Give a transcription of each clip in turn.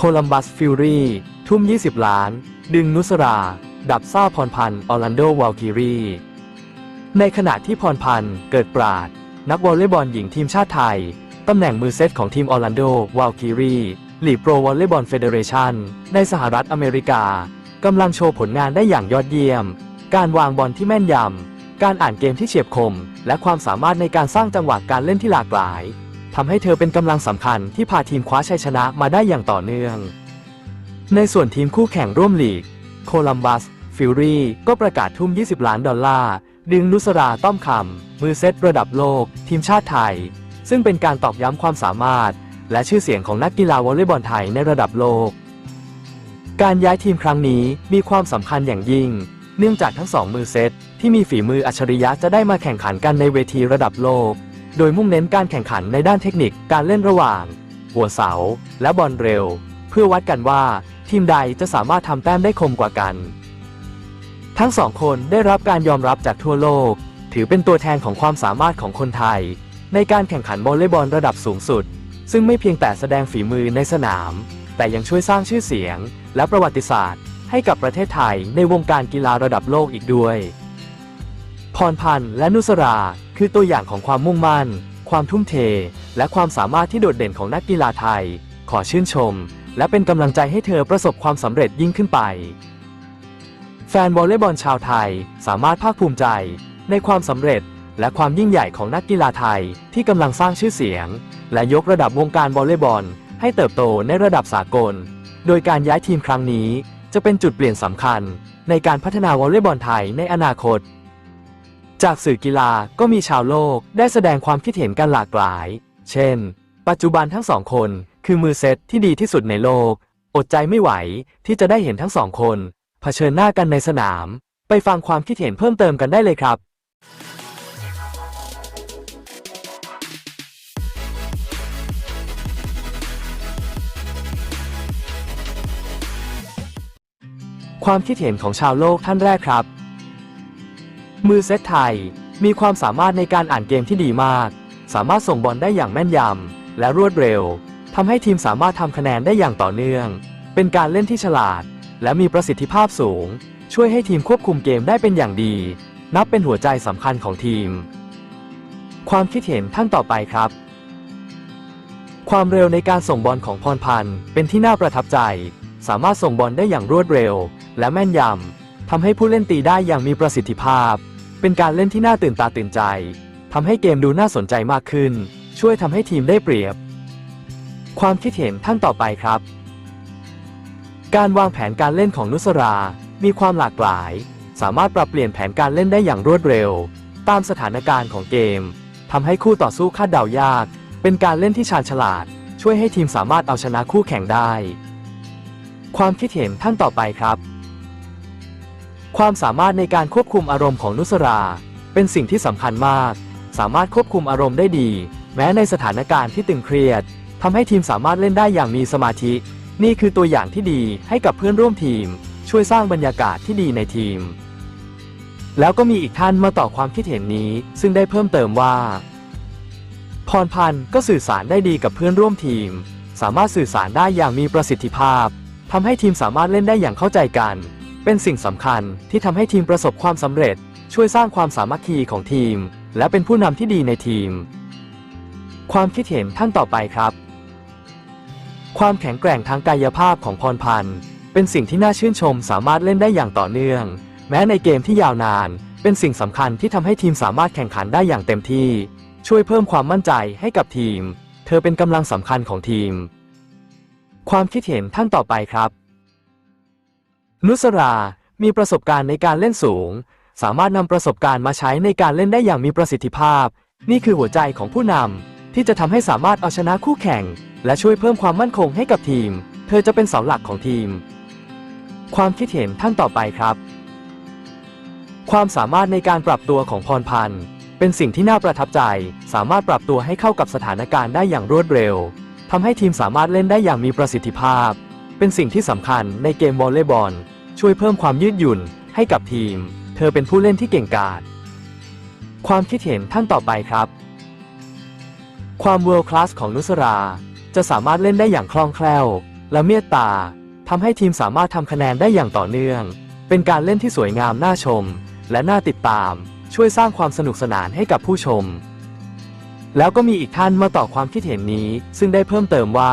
โคลัมบัสฟิวรีทุ่ม 20 ล้าน ดึงนุสรา ดับซ่าพรพันธ์ออร์แลนโดวาลคิรีในขณะที่พรพันธ์เกิดปราด นักวอลเลย์บอลหญิงทีมชาติไทย ตำแหน่งมือเซตของทีมออร์แลนโดวาลคิรีลีโปรวอลเลย์บอลเฟเดเรชันในสหรัฐอเมริกากำลังโชว์ผลงานได้อย่างยอดเยี่ยม การวางบอลที่แม่นยำ การอ่านเกมที่เฉียบคม และความสามารถในการสร้างจังหวะการเล่นที่หลากหลาย ทำให้เธอเป็นกำลังสำคัญที่พาทีมคว้าชัยชนะมาได้อย่างต่อเนื่อง ในส่วนทีมคู่แข่งร่วมลีก โคลัมบัส ฟิลรีก็ประกาศทุ่ม 20 ล้านดอลลาร์ ดึงนุสราต้อมคำ มือเซตระดับโลก ทีมชาติไทย ซึ่งเป็นการตอกย้ำความสามารถ และชื่อเสียงของนักกีฬาวอลเลย์บอลไทยในระดับโลก การย้ายทีมครั้งนี้มีความสำคัญอย่างยิ่ง เนื่องจากทั้งสองมือเซตที่มีฝีมืออัจฉริยะจะได้มาแข่งขันกันในเวทีระดับโลก โดยมุ่งเน้นการแข่งขันในด้านเทคนิคการเล่นระหว่าง หัวเสา และบอลเร็ว เพื่อวัดกันว่า ทีมใดจะสามารถทำแต้มได้คมกว่ากัน ทั้งสองคนได้รับการยอมรับจากทั่วโลก ถือเป็นตัวแทนของความสามารถของคนไทย ในการแข่งขันวอลเลย์บอลระดับสูงสุด ซึ่งไม่เพียงแต่แสดงฝีมือในสนาม แต่ยังช่วยสร้างชื่อเสียง และประวัติศาสตร์ ให้กับประเทศไทยในวงการกีฬาระดับโลกอีกด้วย พรพันธ์และนุสรา คือตัวอย่างของความมุ่งมั่น ความทุ่มเท และความสามารถที่โดดเด่นของนักกีฬาไทย ขอชื่นชม และเป็นกำลังใจให้เธอประสบความสำเร็จยิ่งขึ้นไป แฟนวอลเลย์บอลชาวไทยสามารถภาคภูมิใจ ในความสำเร็จและความยิ่งใหญ่ของนักกีฬาไทยที่กำลังสร้างชื่อเสียง และยกระดับวงการวอลเลย์บอล ให้เติบโตในระดับสากล โดยการย้ายทีมครั้งนี้ จะเป็นจุดเปลี่ยนสำคัญ ในการพัฒนาวอลเลย์บอลไทยในอนาคต จากสื่อกีฬาก็มีชาวโลกได้แสดงความคิดเห็นกันหลากหลาย เช่น ปัจจุบันทั้งสองคนคือมือเซตที่ดีที่สุดในโลก อดใจไม่ไหวที่จะได้เห็นทั้งสองคน เผชิญหน้ากันในสนาม ไปฟังความคิดเห็นเพิ่มเติมกันได้เลยครับ ความคิดเห็นของชาวโลกท่านแรกครับ มือเซตไทย มีความสามารถในการอ่านเกมที่ดีมาก สามารถส่งบอลได้อย่างแม่นยำ และรวดเร็วทำให้ทีมสามารถทำคะแนนได้อย่างต่อเนื่อง เป็นการเล่นที่ฉลาด และมีประสิทธิภาพสูง ช่วยให้ทีมควบคุมเกมได้เป็นอย่างดี นับเป็นหัวใจสำคัญของทีม ความคิดเห็นท่านต่อไปครับ ความเร็วในการส่งบอลของพรพันธ์เป็นที่น่าประทับใจ สามารถส่งบอลได้อย่างรวดเร็ว และแม่นยำ ทำให้ผู้เล่นตีได้อย่างมีประสิทธิภาพ เป็นการเล่นที่น่าตื่นตาตื่นใจทำให้เกมดูน่าสนใจมากขึ้น ช่วยทำให้ทีมได้เปรียบ ความคิดเห็นท่านต่อไปครับ การวางแผนการเล่นของนุสรา มีความหลากหลาย สามารถปรับเปลี่ยนแผนการเล่นได้อย่างรวดเร็ว ตามสถานการณ์ของเกมทำให้คู่ต่อสู้คาดเดายาก เป็นการเล่นที่ชาญฉลาด ช่วยให้ทีมสามารถเอาชนะคู่แข่งได้ ความคิดเห็นท่านต่อไปครับ ความสามารถในการควบคุมอารมณ์ของนุสรา เป็นสิ่งที่สำคัญมาก สามารถควบคุมอารมณ์ได้ดี แม้ในสถานการณ์ที่ตึงเครียดทำให้ทีมสามารถเล่นได้อย่างมีสมาธิ นี่คือตัวอย่างที่ดีให้กับเพื่อนร่วมทีม ช่วยสร้างบรรยากาศที่ดีในทีม แล้วก็มีอีกท่านมาต่อความคิดเห็นนี้ ซึ่งได้เพิ่มเติมว่า พรพันธ์ก็สื่อสารได้ดีกับเพื่อนร่วมทีม สามารถสื่อสารได้อย่างมีประสิทธิภาพทำให้ทีมสามารถเล่นได้อย่างเข้าใจกัน เป็นสิ่งสำคัญที่ทำให้ทีมประสบความสำเร็จ ช่วยสร้างความสามัคคีของทีม และเป็นผู้นำที่ดีในทีม ความคิดเห็นท่านต่อไปครับ ความแข็งแกร่งทางกายภาพของพรพันธ์เป็นสิ่งที่น่าชื่นชมสามารถเล่นได้อย่างต่อเนื่อง แม้ในเกมที่ยาวนาน เป็นสิ่งสำคัญที่ทำให้ทีมสามารถแข่งขันได้อย่างเต็มที่ ช่วยเพิ่มความมั่นใจให้กับทีม เธอเป็นกำลังสำคัญของทีม ความคิดเห็นท่านต่อไปครับ นุสรา มีประสบการณ์ในการเล่นสูง สามารถนำประสบการณ์มาใช้ในการเล่นได้อย่างมีประสิทธิภาพ นี่คือหัวใจของผู้นำที่จะทำให้สามารถเอาชนะคู่แข่ง และช่วยเพิ่มความมั่นคงให้กับทีม เธอจะเป็นเสาหลักของทีม ความคิดเห็นท่านต่อไปครับ ความสามารถในการปรับตัวของพรพันธ์เป็นสิ่งที่น่าประทับใจ สามารถปรับตัวให้เข้ากับสถานการณ์ได้อย่างรวดเร็วทำให้ทีมสามารถเล่นได้อย่างมีประสิทธิภาพ เป็นสิ่งที่สำคัญในเกมวอลเลย์บอล ช่วยเพิ่มความยืดหยุ่นให้กับทีม เธอเป็นผู้เล่นที่เก่งกาจความคิดเห็นท่านต่อไปครับ ความเวิลด์คลาสของนุสรา จะสามารถเล่นได้อย่างคล่องแคล่ว และเมตตาทำให้ทีมสามารถทำคะแนนได้อย่างต่อเนื่อง เป็นการเล่นที่สวยงามน่าชม และน่าติดตาม ช่วยสร้างความสนุกสนานให้กับผู้ชม แล้วก็มีอีกท่านมาต่อความคิดเห็นนี้ ซึ่งได้เพิ่มเติมว่า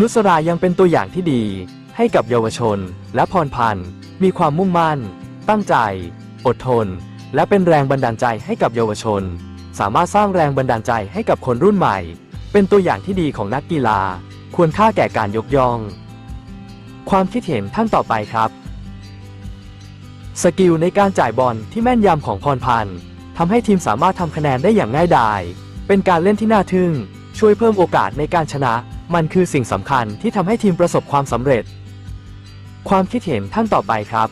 นุสรายังเป็นตัวอย่างที่ดี ให้กับเยาวชน และพรพันธ์มีความมุ่งมั่น ตั้งใจ อดทน และเป็นแรงบันดาลใจให้กับเยาวชน สามารถสร้างแรงบันดาลใจให้กับคนรุ่นใหม่ เป็นตัวอย่างที่ดีของนักกีฬา ควรค่าแก่การยกย่อง ความคิดเห็นท่านต่อไปครับ สกิลในการจ่ายบอลที่แม่นยำของพรพันธ์ทำให้ทีมสามารถทำคะแนนได้อย่างง่ายดาย เป็นการเล่นที่น่าทึ่ง ช่วยเพิ่มโอกาสในการชนะ มันคือสิ่งสำคัญที่ทำให้ทีมประสบความสำเร็จ ความคิดเห็นท่านต่อไปครับ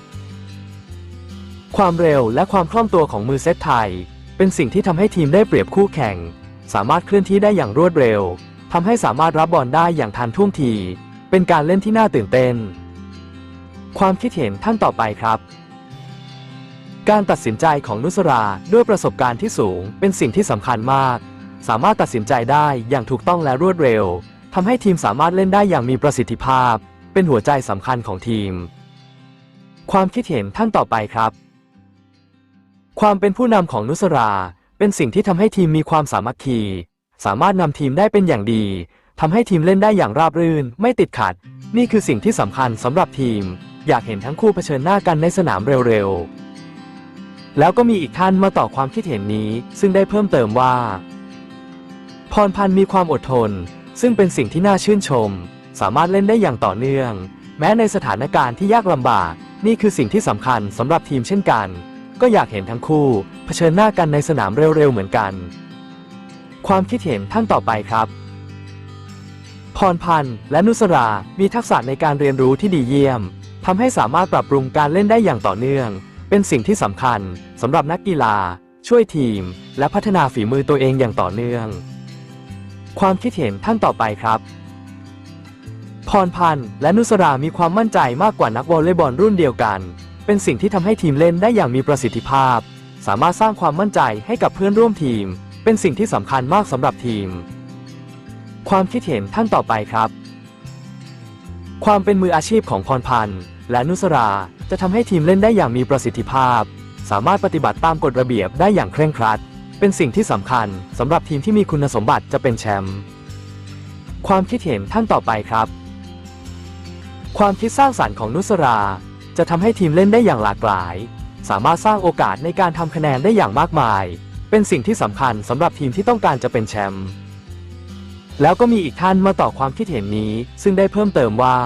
ความเร็วและความคล่องตัวของมือเซตไทย เป็นสิ่งที่ทำให้ทีมได้เปรียบคู่แข่ง สามารถเคลื่อนที่ได้อย่างรวดเร็วทำให้สามารถรับบอลได้อย่างทันท่วงที เป็นการเล่นที่น่าตื่นเต้น ความคิดเห็นท่านต่อไปครับ การตัดสินใจของนุสราด้วยประสบการณ์ที่สูง เป็นสิ่งที่สำคัญมาก สามารถตัดสินใจได้อย่างถูกต้องและรวดเร็ว ทำให้ทีมสามารถเล่นได้อย่างมีประสิทธิภาพ เป็นหัวใจสำคัญของทีม ความคิดเห็นท่านต่อไปครับ ความเป็นผู้นำของนุสรา เป็นสิ่งที่ทำให้ทีมมีความสามัคคี สามารถนำทีมได้เป็นอย่างดีทำให้ทีมเล่นได้อย่างราบรื่น ไม่ติดขัด นี่คือสิ่งที่สำคัญสำหรับทีม อยากเห็นทั้งคู่เผชิญหน้ากันในสนามเร็วๆ แล้วก็มีอีกท่านมาต่อความคิดเห็นนี้ ซึ่งได้เพิ่มเติมว่า พรพันธ์มีความอดทน ซึ่งเป็นสิ่งที่น่าชื่นชม สามารถเล่นได้อย่างต่อเนื่อง แม้ในสถานการณ์ที่ยากลำบาก นี่คือสิ่งที่สำคัญสำหรับทีมเช่นกัน ก็อยากเห็นทั้งคู่ เผชิญหน้ากันในสนามเร็วๆเหมือนกัน ความคิดเห็นท่านต่อไปครับ พรพันธ์และนุสรา มีทักษะในการเรียนรู้ที่ดีเยี่ยมทำให้สามารถปรับปรุงการเล่นได้อย่างต่อเนื่อง เป็นสิ่งที่สำคัญสำหรับนักกีฬา ช่วยทีม และพัฒนาฝีมือตัวเองอย่างต่อเนื่อง ความคิดเห็นท่านต่อไปครับ พรพันธ์และนุสรามีความมั่นใจมากกว่านักวอลเลย์บอลรุ่นเดียวกัน เป็นสิ่งที่ทำให้ทีมเล่นได้อย่างมีประสิทธิภาพ สามารถสร้างความมั่นใจให้กับเพื่อนร่วมทีม เป็นสิ่งที่สำคัญมากสำหรับทีม ความคิดเห็นท่านต่อไปครับ ความเป็นมืออาชีพของพรพันธ์และนุสราจะทำให้ทีมเล่นได้อย่างมีประสิทธิภาพ สามารถปฏิบัติตามกฎระเบียบได้อย่างเคร่งครัด เป็นสิ่งที่สำคัญสำหรับทีมที่มีคุณสมบัติจะเป็นแชมป์ความคิดเห็นท่านต่อไปครับ ความคิดสร้างสรรค์ของนุสรา จะทำให้ทีมเล่นได้อย่างหลากหลาย สามารถสร้างโอกาสในการทำคะแนนได้อย่างมากมาย เป็นสิ่งที่สำคัญสำหรับทีมที่ต้องการจะเป็นแชมป์แล้วก็มีอีกท่านมาต่อความคิดเห็นนี้ ซึ่งได้เพิ่มเติมว่า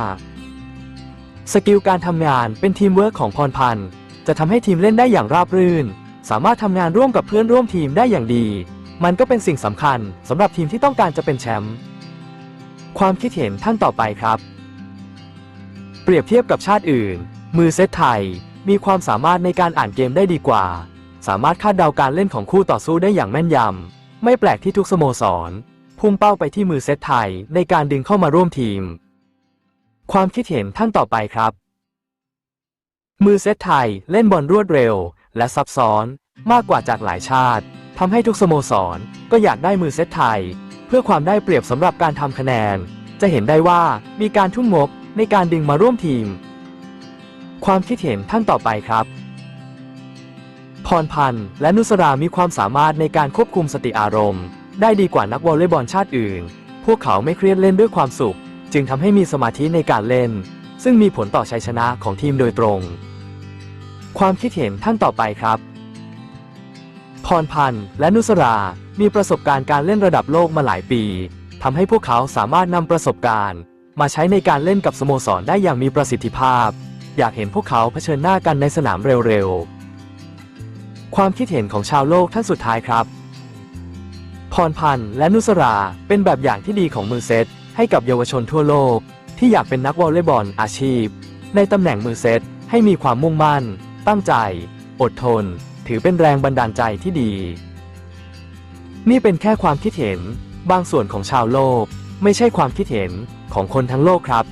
สกิลการทำงานเป็นทีมเวิร์กของพรพันธ์จะทำให้ทีมเล่นได้อย่างราบรื่น สามารถทำงานร่วมกับเพื่อนร่วมทีมได้อย่างดี มันก็เป็นสิ่งสำคัญสำหรับทีมที่ต้องการจะเป็นแชมป์ความคิดเห็นท่านต่อไปครับ เปรียบเทียบกับชาติอื่น มือเซตไทย มีความสามารถในการอ่านเกมได้ดีกว่า สามารถคาดเดาการเล่นของคู่ต่อสู้ได้อย่างแม่นยำไม่แปลกที่ทุกสโมสร พุ่งเป้าไปที่มือเซตไทยในการดึงเข้ามาร่วมทีม ความคิดเห็นท่านต่อไปครับ มือเซตไทยเล่นบอลรวดเร็ว และซับซ้อนมากกว่าจากหลายชาติทำให้ทุกสโมสรก็อยากได้มือเซตไทย เพื่อความได้เปรียบสำหรับการทำคะแนน จะเห็นได้ว่ามีการทุ่มงบในการดึงมาร่วมทีม ความคิดเห็นท่านต่อไปครับ พรพันธ์และนุสรามีความสามารถในการควบคุมสติอารมณ์ ได้ดีกว่านักวอลเลย์บอลชาติอื่น พวกเขาไม่เครียดเล่นด้วยความสุข จึงทำให้มีสมาธิในการเล่น ซึ่งมีผลต่อชัยชนะของทีมโดยตรง ความคิดเห็นท่านต่อไปครับ พรพันธ์และนุสรา มีประสบการณ์การเล่นระดับโลกมาหลายปีทำให้พวกเขาสามารถนำประสบการณ์ มาใช้ในการเล่นกับสโมสรได้อย่างมีประสิทธิภาพ อยากเห็นพวกเขาเผชิญหน้ากันในสนามเร็วๆ ความคิดเห็นของชาวโลกท่านสุดท้ายครับ พรพันธ์และนุสราเป็นแบบอย่างที่ดีของมือเซตให้กับเยาวชนทั่วโลก ที่อยากเป็นนักวอลเลย์บอลอาชีพ ในตำแหน่งมือเซตให้มีความมุ่งมั่น ตั้งใจ อดทน ถือเป็นแรงบันดาลใจที่ดี นี่เป็นแค่ความคิดเห็น บางส่วนของชาวโลก ไม่ใช่ความคิดเห็นของคนทั้งโลกครับ